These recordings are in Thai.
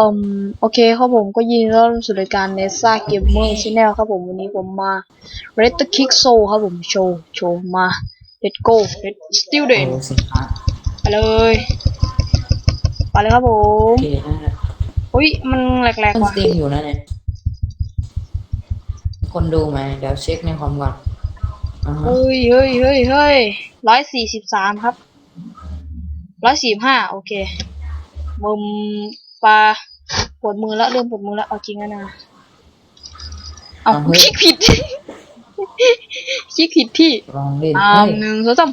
อืมโอเคครับผมก็ยินดีต้อนรับสู่รายการเนซ่าเกมเมอร์ชแนลครับผมวันนี้ผมมา Red the Kick Soul ครับผมโชว์โชว์มา Let's go Let's Student โอ้สินค้าไปเลยไปเลยครับผโอมเคนะฮะอุ้ยมันแหลกต้ๆนว่ะสตรีมอยู่นะเนี่ยคนดูไหมเดี๋ยวเช็คในความก่อนอ่าฮะเฮ้ยเฮ้ยเฮ้ยเฮ้ยร้อยสี่สิบสามครับร้อยสี่ห้าโอเคมุมปลา ปวดมือแล้วเริ่มปวดมือแล้วเอาจริงแล้วนะเอาคลิกผิดคลิกผิดที่ลองเล่นอ่าเฮ้ยหนึ่งสองสาม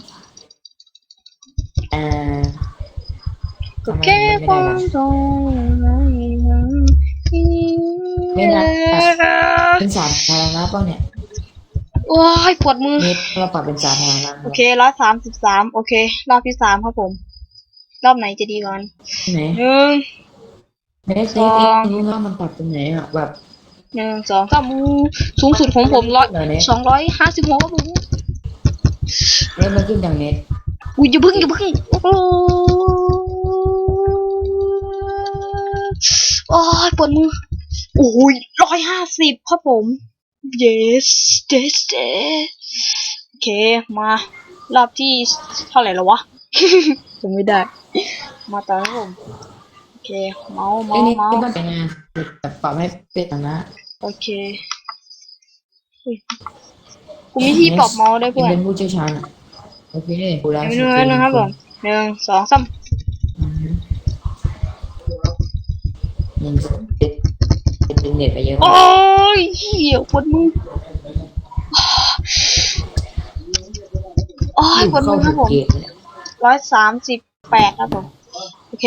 อ่าก็ทำไมแค่มันควาไม่มได้ทรงไม่น่าเป็นสาธารณะเปล่าเนี่ยโอ้ยปวดมือเน็ตเราปรับเป็นสาธารณะโอเคร้อยสามสิบสามโอเค รอบที่สามครับผม รอบไหนจะดีก่อนไหน หนึ่งเน็ตเน็ตสองรู้ว่ามันปรับตรงไหนอะแบบหนึ่งสองสามูสูงสุดของผมร้อยสองร้อยห้าสิบหกครับผมเน็ตมันขึ้นจากเน็ตอุ้ยอย่าพึ่งอย่าพึ่งโอ้โหโอ้ยปวดมือโอ้ยร้อยห้าสิบครับผม yes yes yes โอเค มารอบที่เท่าไหร่แล้ววะจำไม่ได้ มาต่อครับผม เคเมาส์ไอ้เมาส์นี่เมาส์มันเป็นไงแบบปรับให้เป็นสาธารณะโอเคอุ๊ยกูมีที่ปรับเมาส์ได้วยเป็เพื่อนนผู้เชี่ยวชาญอะโอเคกูแล้วเดี๋ยวนึงนะครับผมหนึ่งสองสามอือฮึยังติดติดเน็ตไปเยอะโอ้ยเหี้ยปวดมือโอ้ยปวดมือครับผม เกตเนี่ย ร้อยสามสิบแปดครับผม โอเค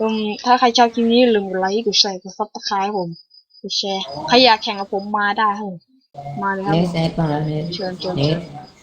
อืมถ้าใครชอบคลิปนี้อย่าลืมกดไลค์กดแชร์กดซับสไครต์ผมกดแชร์ใครอยากแข่งกับผมมาได้ครับผมมาเลยครับเน็ผตมเน็ตมาแล้วเน็ตเชิญเชิญเน็เชิตญ